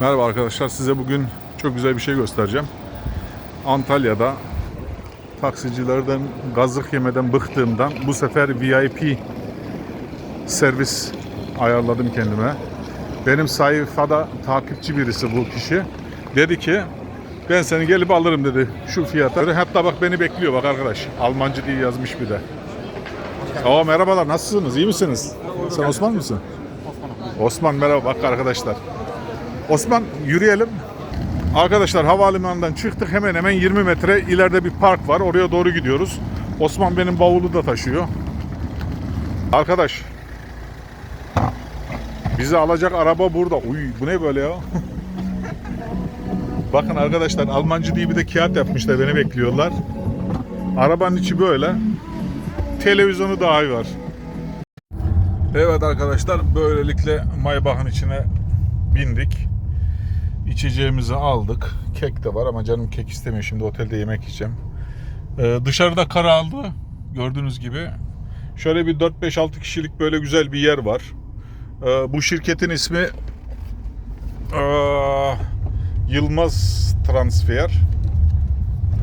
Merhaba arkadaşlar size bugün çok güzel bir şey göstereceğim. Antalya'da taksicilerden gazlık yemeden bıktığımdan bu sefer VIP servis ayarladım kendime. Benim sayfada takipçi birisi bu kişi. Dedi ki ben seni gelip alırım dedi şu fiyata. Hatta bak beni bekliyor bak arkadaş. Almancı diye yazmış bir de. Aa merhabalar nasılsınız iyi misiniz? Sen Osman mısın? Osman merhaba bak arkadaşlar. Osman yürüyelim. Arkadaşlar havalimanından çıktık hemen hemen 20 metre ileride bir park var. Oraya doğru gidiyoruz. Osman benim bavulu da taşıyor. Arkadaş. Bizi alacak araba burada. Uy bu ne böyle ya? Bakın arkadaşlar Almancı diye bir de kağıt yapmışlar beni bekliyorlar. Arabanın içi böyle. Televizyonu dahi var. Evet arkadaşlar böylelikle Maybach'ın içine bindik. İçeceğimizi aldık. Kek de var ama canım kek istemiyor. Şimdi otelde yemek yiyeceğim. Ee, dışarıda kar aldı. Gördüğünüz gibi. Şöyle bir 4-5-6 kişilik böyle güzel bir yer var. Ee, bu şirketin ismi ee, Yılmaz Transfer.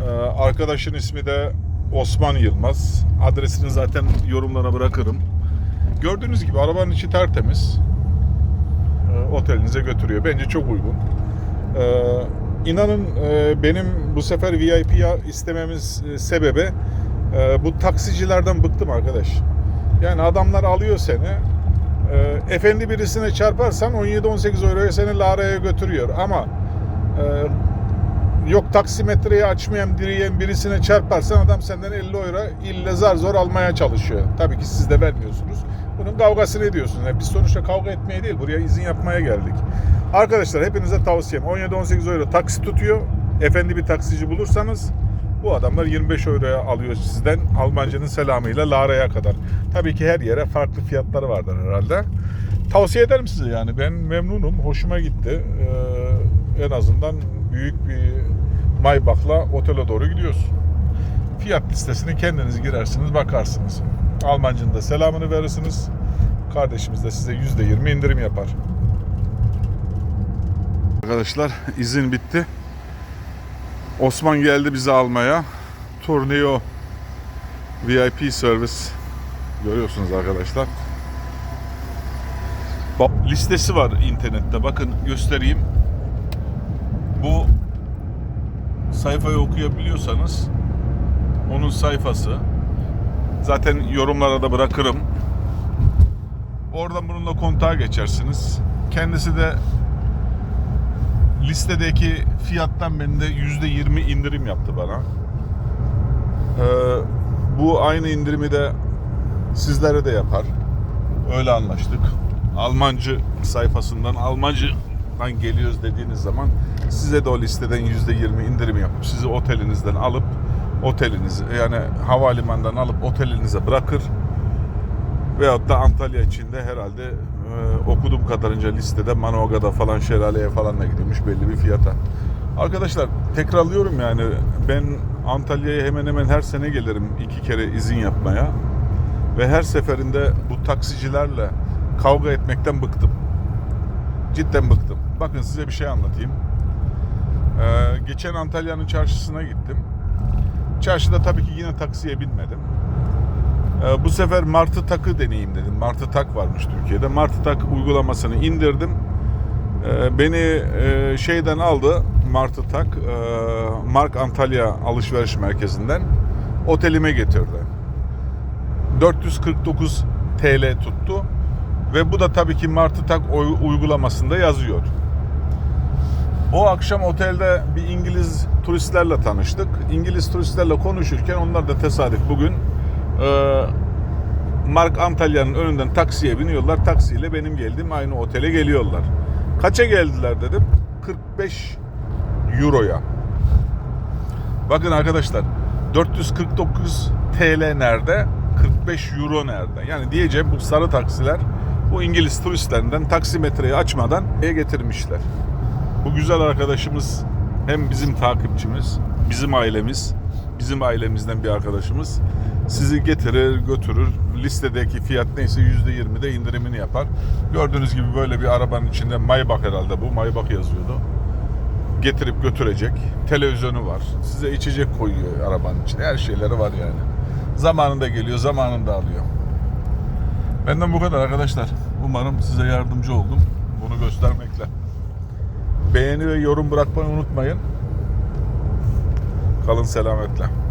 Ee, arkadaşın ismi de Osman Yılmaz. Adresini zaten yorumlara bırakırım. Gördüğünüz gibi arabanın içi tertemiz. Ee, otelinize götürüyor. Bence çok uygun. İnanın e, benim bu sefer VIP istememiz e, sebebi e, bu taksicilerden bıktım arkadaş. Yani adamlar alıyor seni. e, efendi birisine çarparsan 17-18 euroya seni Lara'ya götürüyor ama e, yok taksimetreyi açmayan direyen birisine çarparsan adam senden 50 euro ille zar zor almaya çalışıyor. Tabii ki siz de vermiyorsunuz. Bunun kavgasını ediyorsunuz. Yani biz sonuçta kavga etmeye değil buraya izin yapmaya geldik. Arkadaşlar hepinize tavsiyem 17-18 euro taksi tutuyor. Efendi bir taksici bulursanız bu adamlar 25 euroya alıyor sizden Almancının selamıyla Lara'ya kadar. Tabii ki her yere farklı fiyatları vardır herhalde. Tavsiye ederim size yani ben memnunum. Hoşuma gitti. Ee, en azından büyük bir Maybach'la otele doğru gidiyoruz. Fiyat listesini kendiniz girersiniz bakarsınız. Almancının da selamını verirsiniz. Kardeşimiz de size %20 indirim yapar. Arkadaşlar izin bitti. Osman geldi bizi almaya. Tourneo VIP servis görüyorsunuz arkadaşlar. Listesi var internette. Bakın göstereyim. Bu sayfayı okuyabiliyorsanız onun sayfası. Zaten yorumlara da bırakırım. Oradan bununla kontağa geçersiniz. Kendisi de listedeki fiyattan beni de %20 indirim yaptı bana. Ee, bu aynı indirimi de sizlere de yapar. Öyle anlaştık. Almancı sayfasından Almancıdan geliyoruz dediğiniz zaman size de o listeden %20 indirim yapıp sizi otelinizden alıp otelinizi yani havalimanından alıp otelinize bırakır. Veyahut da Antalya içinde herhalde e, okuduğum kadarınca listede Manoga'da falan şelaleye falan da gidiyormuş belli bir fiyata. Arkadaşlar tekrarlıyorum yani ben Antalya'ya hemen hemen her sene gelirim iki kere izin yapmaya. Ve her seferinde bu taksicilerle kavga etmekten bıktım. Cidden bıktım. Bakın size bir şey anlatayım. Ee, geçen Antalya'nın çarşısına gittim. Çarşıda tabii ki yine taksiye binmedim. Ee, bu sefer Martı Tak'ı deneyeyim dedim. Martı Tak varmış Türkiye'de. Martı Tak uygulamasını indirdim. Ee, beni e, şeyden aldı Martı Tak, e, Mark Antalya alışveriş merkezinden otelime getirdi. 449 TL tuttu. Ve bu da tabii ki Martı Tak uygulamasında yazıyor. O akşam otelde bir İngiliz turistlerle tanıştık. İngiliz turistlerle konuşurken onlar da tesadüf bugün e, Mark Antalya'nın önünden taksiye biniyorlar. Taksiyle benim geldiğim aynı otele geliyorlar. Kaça geldiler dedim. 45 euroya. Bakın arkadaşlar 449 TL nerede? 45 euro nerede? Yani diyeceğim bu sarı taksiler bu İngiliz turistlerinden taksimetreyi açmadan e getirmişler. Bu güzel arkadaşımız hem bizim takipçimiz, bizim ailemiz bizim ailemizden bir arkadaşımız sizi getirir götürür listedeki fiyat neyse %20 de indirimini yapar. Gördüğünüz gibi böyle bir arabanın içinde Maybach herhalde bu Maybach yazıyordu. Getirip götürecek. Televizyonu var. Size içecek koyuyor arabanın içine. Her şeyleri var yani. Zamanında geliyor, zamanında alıyor. Benden bu kadar arkadaşlar. Umarım size yardımcı oldum. Bunu göstermekle. Beğeni ve yorum bırakmayı unutmayın. Kalın selametle.